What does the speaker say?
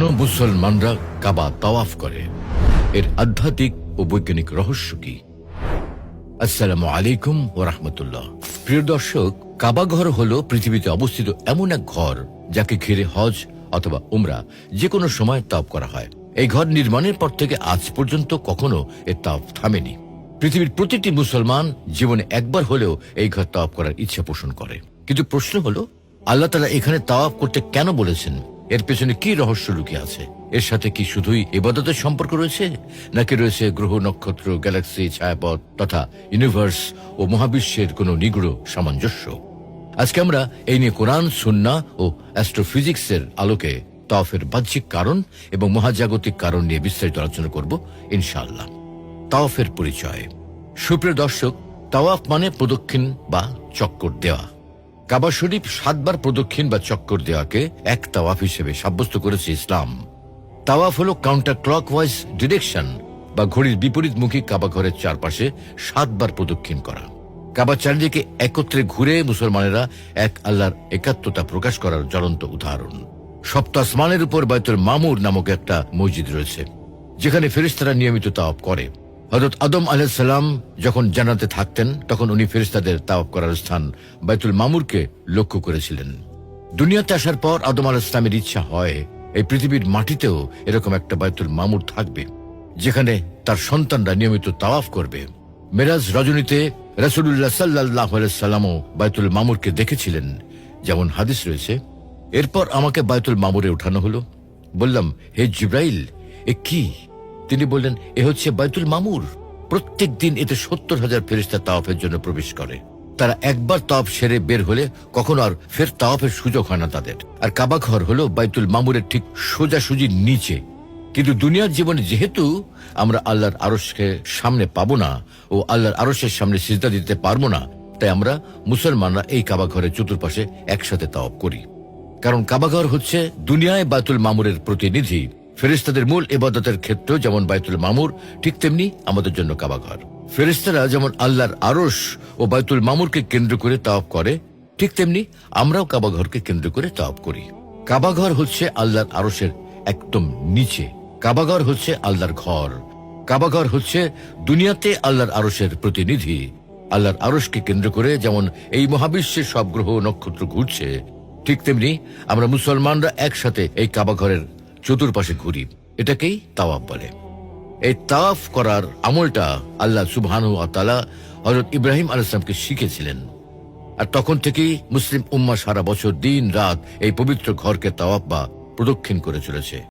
কেন মুসলমানরা কাবা তাওয়াফ করে? এর আধ্যাত্মিক ও বৈজ্ঞানিক রহস্য কি? আসসালামু আলাইকুম ও রহমতুল্লাহ। প্রিয় দর্শক কাবাঘর হল পৃথিবীতে অবস্থিত এমন এক ঘর যাকে ঘিরে হজ অথবা উমরা যে কোনো সময় তাপ করা হয়। এই ঘর নির্মাণের পর থেকে আজ পর্যন্ত কখনো এর তাপ থামেনি। পৃথিবীর প্রতিটি মুসলমান জীবনে একবার হলেও এই ঘর তাওয়াব করার ইচ্ছা পোষণ করে। কিন্তু প্রশ্ন হলো, আল্লাহ তালা এখানে তাওয়াব করতে কেন বলেছেন? এর পেছনে কি রহস্য লুকিয়ে আছে? এর সাথে কি শুধুই ইবাদতের সম্পর্ক রয়েছে? নাকি রয়েছে গ্রহ, নক্ষত্র, গ্যালাক্সি, ছায়াপথ তথা ইউনিভার্স ও মহাবিশ্বের কোনো নিগুড় সামঞ্জস্য? আজকে আমরা এই নিয়ে কোরআন, সুন্না ও অ্যাস্ট্রোফিজিক্সের আলোকে তাওয়াফের বাহ্যিক কারণ এবং মহাজাগতিক কারণ নিয়ে বিস্তারিত আলোচনা করব, ইনশাআল্লাহ। তাওয়াফের পরিচয়। সুপ্রিয় দর্শক, তাওয়াফ মানে প্রদক্ষিণ বা চক্কর দেওয়া। কাবা শরীফ সাতবার প্রদক্ষিণ বা চক্কর দেওয়াকে এক তাওয়াফ হিসেবে সাব্যস্ত করেছে ইসলাম। তাওয়াফ হল কাউন্টার ক্লকওয়াইজ ডিরেকশন বা ঘড়ির বিপরীতমুখী কাবা ঘরের চারপাশে সাতবার প্রদক্ষিণ করা। কাবা চারিদিকে একত্রে ঘুরে মুসলমানেরা এক আল্লাহর একাত্মতা প্রকাশ করার জ্বলন্ত উদাহরণ। সপ্ত উপর বাইতুল মামুর নামক একটা মসজিদ রয়েছে, যেখানে ফেরিস্তারা নিয়মিত তাওয়াব করে। হজরত আদম আলাহিসাল্লাম যখন জানাতে থাকতেন, তখন উনি ফেরিস্তাদের তাওয়াব করার স্থান বাইতুল মামুরকে লক্ষ্য করেছিলেন। দুনিয়াতে আসার পর আদম আল ইসলামের ইচ্ছা হয়, এই পৃথিবীর মাটিতেও এরকম একটা বাইতুল মামুর থাকবে, যেখানে তার সন্তানরা নিয়মিত তাওয়াফ করবে। মেরাজ রজনীতে রসুল্লাহ সাল্লাহ সাল্লামও বাইতুল মামুরকে দেখেছিলেন, যেমন হাদিস রয়েছে। এরপর আমাকে বাইতুল মামুরে উঠানো হলো। বললাম, হে জিব্রাইল, এ কি? তিনি বললেন, এ হচ্ছে বাইতুল মামুর। প্রত্যেক দিন এতে সত্তর হাজার ফেরিস্তা তাওয়াফের জন্য প্রবেশ করে। তারা একবার তাওয়াফ সেরে বের হলে কখনো আর ফের তাওয়াফের সুযোগ হয় না তাদের। আর কাবা ঘর হলো বাইতুল মামুরের ঠিক সোজাসুজি নিচে। কিন্তু দুনিয়ার জীবনে যেহেতু আমরা আল্লাহর আরসকে সামনে পাবো না ও আল্লাহর আরসের সামনে সিজদা দিতে পারব না, তাই আমরা মুসলমানরা এই কাবা ঘরের চতুর্পাশে একসাথে তাওয়াব করি। কারণ কাবাঘর হচ্ছে দুনিয়ায় বায়তুল মামুরের প্রতিনিধি। ফেরিস্তাদের মূল এবাদতের ক্ষেত্র যেমন বায়তুল মামুর, ঠিক তেমনি আমাদের জন্য কাবাঘর। ফেরিস্তারা যেমন আল্লাহর আরস ও বায়তুল মামুরকে কেন্দ্র করে তাওয়াব করে, ঠিক তেমনি আমরাও কাবাঘরকে কেন্দ্র করে তাওয়াব করি। কাবাঘর হচ্ছে আল্লাহর আরসের একদম নিচে। কাবাঘর হচ্ছে আল্লাহর ঘর। কাবাঘর হচ্ছে দুনিয়াতে আল্লাহর আরসের প্রতিনিধি। আল্লাহর আরসকে কেন্দ্র করে যেমন এই মহাবিশ্বের সব গ্রহ নক্ষত্র ঘুরছে, ঠিক তেমনি আমরা মুসলমানরা একসাথে এই কাবাঘরের চতুর্পাশে ঘুরি, এটাকেই তাওয়াফ বলে। এই তাওয়াফ করার আমলটা আল্লাহ সুবহানু আতালা হজরত ইব্রাহিম আলাইসলামকে শিখেছিলেন আর তখন থেকেই মুসলিম উম্মা সারা বছর দিন রাত এই পবিত্র ঘরকে তাওয়াফ বা প্রদক্ষিণ করে চলেছে।